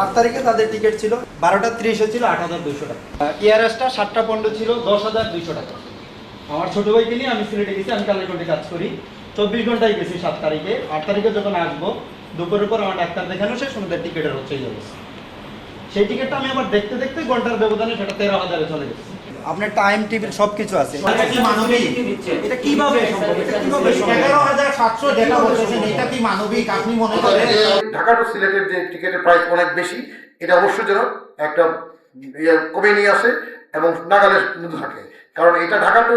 আট তারিখে তাদের টিকিট ছিল, বারোটা ছিল আট হাজার দুশো টাকা। ইয়ারএসটা সাতটা ছিল, দশ হাজার দুশো টাকা। আমার ছোটো ভাইকে নিয়ে আমি সিলেটে গেছি, আমি কাজ করি। চব্বিশ ঘন্টায় গেছি সাত তারিখে। আট তারিখে যখন আসব, দুপুরের পর আমার ডাক্তার দেখানো শেষ সন্ধ্যার টিকিটের হচ্ছে সেই টিকিটটা আমি আমার দেখতে দেখতে ঘণ্টার ব্যবধানে সেটা তেরো হাজারে চলে গেছে। আপনার টাইম টেবিল সব কিছু আছে এটা কি মানবিক? এটা কীভাবে সম্ভব? এটা কীভাবে এগারো হাজার সাতশো যেটা বলতেছেন এটা কি মানবিক? আপনি মনে করেন? ঢাকা টু সিলেটের যে টিকিটের প্রাইস অনেক বেশি এটা অবশ্যই যেন একটা ইয়ে কমে নিয়ে আসে এবং নাগালের মধ্যে থাকে। কারণ এটা ঢাকা টু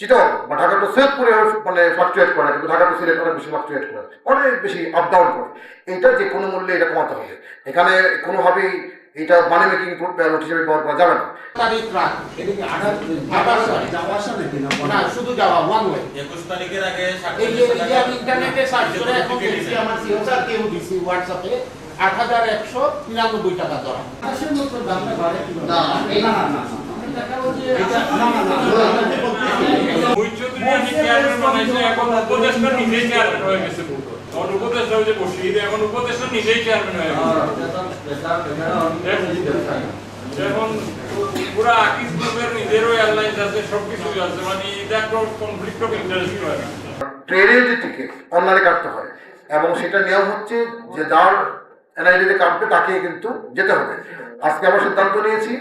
চিটাগং বা ঢাকা টু সৈয়দপুরে মানে ফ্লাকচুয়েট করে কিন্তু ঢাকা টু সিলেট অনেক বেশি ফ্লাকচুয়েট করে। অনেক বেশি আপ ডাউন করে। এইটা যে কোনো মূল্যে এটা কমাতে হবে। এখানে কোনোভাবেই এটা মানি মেকিং হিসেবে ব্যবহার করা যাবে না তারিখ রাত এটা কি আঠাশ আঠাশ তারিখ? না শুধু যাওয়া ওয়ান ওয়ে একুশ তারিখের আগে এই যে আমি ইন্টারনেটে সার্চ করে এখন দেখছি আমার সিও স্যার কেউ দিছি হোয়াটসঅ্যাপে আট হাজার একশো নিরানব্বই টাকা ধরা মৈত্রী চেয়ারম্যান বানাইছে এখন উপদেষ্টা নিজেই চেয়ারম্যান হয়ে গেছে তখন উপদেষ্টা বসিয়ে দিয়ে এখন উপদেষ্টা নিজেই চেয়ারম্যান হয়ে গেছে এখন পুরা আকিস গ্রুপের নিজেরও এয়ারলাইন্স আছে সবকিছু আছে মানে এটা কনফ্লিক্ট অফ ইন্টারেস্ট হয় ট্রেনের যে টিকিট অনলাইনে কাটতে হয়। এবং সেটা নিয়ম হচ্ছে যে যার এনআইডিতে কাটবে, তাকে কিন্তু যেতে হবে। আজকে আমরা সিদ্ধান্ত নিয়েছি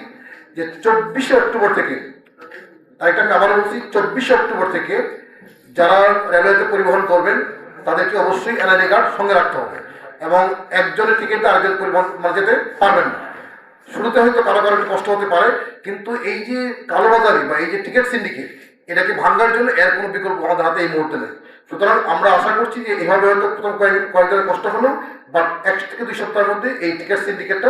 যে চব্বিশে অক্টোবর থেকে তারিখটা আমি আবার বলছি, চব্বিশে অক্টোবর থেকে যারা রেলওয়েতে পরিবহন করবেন, তাদেরকে অবশ্যই এনআইডি কার্ড সঙ্গে রাখতে হবে। এবং একজনের টিকিটে আরেকজন পরিবহন মানে যেতে পারবেন না। শুরুতে হয়তো কারও কারও কষ্ট হতে পারে, কিন্তু এই যে কালোবাজারি বা এই যে টিকিট সিন্ডিকেট, এটাকে ভাঙার জন্য এর কোনো বিকল্প আমাদের হাতে এই মুহূর্তে নেই। সুতরাং আমরা আশা করছি যে এভাবে হয়তো প্রথম কয়েক কয়েক কষ্ট হলো বাট এক থেকে দুই সপ্তাহের মধ্যে এই টিকিট সিন্ডিকেটটা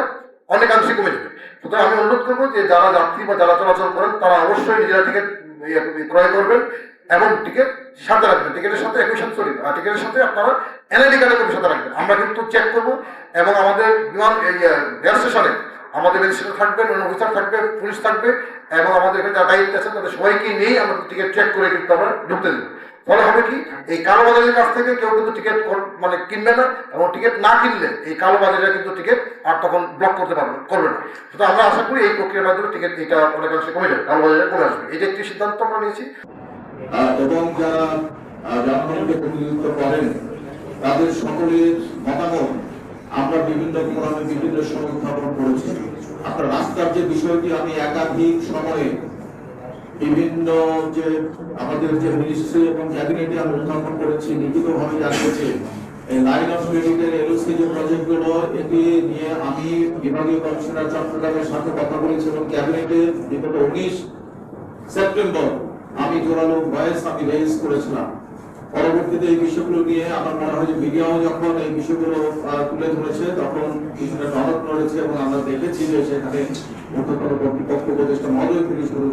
অনেকাংশে কমে যাবে। সুতরাং আমি অনুরোধ করব যে যারা যাত্রী বা যারা চলাচল করেন, তারা অবশ্যই নিজেরা টিকিট ক্রয় করবেন এবং টিকিট সাথে রাখবেন। টিকিটের সাথে একই সাথে আর টিকিটের সাথে আপনারা এনআইডি কার্ডের সাথে রাখবেন। আমরা কিন্তু চেক করব এবং আমাদের বিমান রেল স্টেশনে আমাদের রেজিস্ট্রেশন থাকবে অন্য অফিসার থাকবে, পুলিশ থাকবে, এবং আমাদের এখানে যারা দায়িত্ব আছে তাদের সবাইকে নিয়েই আমরা টিকিট চেক করে কিন্তু আমরা ঢুকতে দেবো। ফলে হবে কি? এই কালোবাজারের কাছ থেকে কেউ কিন্তু টিকিট মানে কিনবে না, এবং টিকিট না কিনলে এই কালোবাজারে কিন্তু টিকিট আর তখন ব্লক করতে পারবে করবে না। সুতরাং আমরা আশা করি এই প্রক্রিয়ার মাধ্যমে টিকিট এটা অনেকাংশে কমে যাবে কালোবাজারে কমে আসবে। এটা একটি সিদ্ধান্ত আমরা নিয়েছি। এবং যারা জনগণকে প্রতিনিধিত্ব করেন, তাদের সকলের মতামত আমরা বিভিন্ন ফোরামে বিভিন্ন সময় উত্থাপন করেছি আপনার রাস্তার যে বিষয়টি, আমি একাধিক সময়ে বিভিন্ন যে আমাদের যে মিনিস্ট্রি এবং ক্যাবিনেটে আমি উত্থাপন করেছি, লিখিতভাবে জানিয়েছি লাইন অফ এলওসি যে প্রজেক্টগুলো এটি নিয়ে আমি বিভাগীয় কমিশনার চট্টগ্রামের সাথে কথা বলেছি এবং ক্যাবিনেটে বিগত উনিশ সেপ্টেম্বর আমি জোরালো ভয়েস আমি রেজ করেছিলাম। পরবর্তীতে এই বিষয়গুলো নিয়ে আমার মনে হয় যে মিডিয়াও যখন এই বিষয়গুলো তুলে ধরেছে, তখন কিছুটা নরক নড়েছে এবং আমরা দেখেছি যে সেখানে ঊর্ধ্বতন কর্তৃপক্ষ উপদেষ্টা মহোদয় থেকে শুরু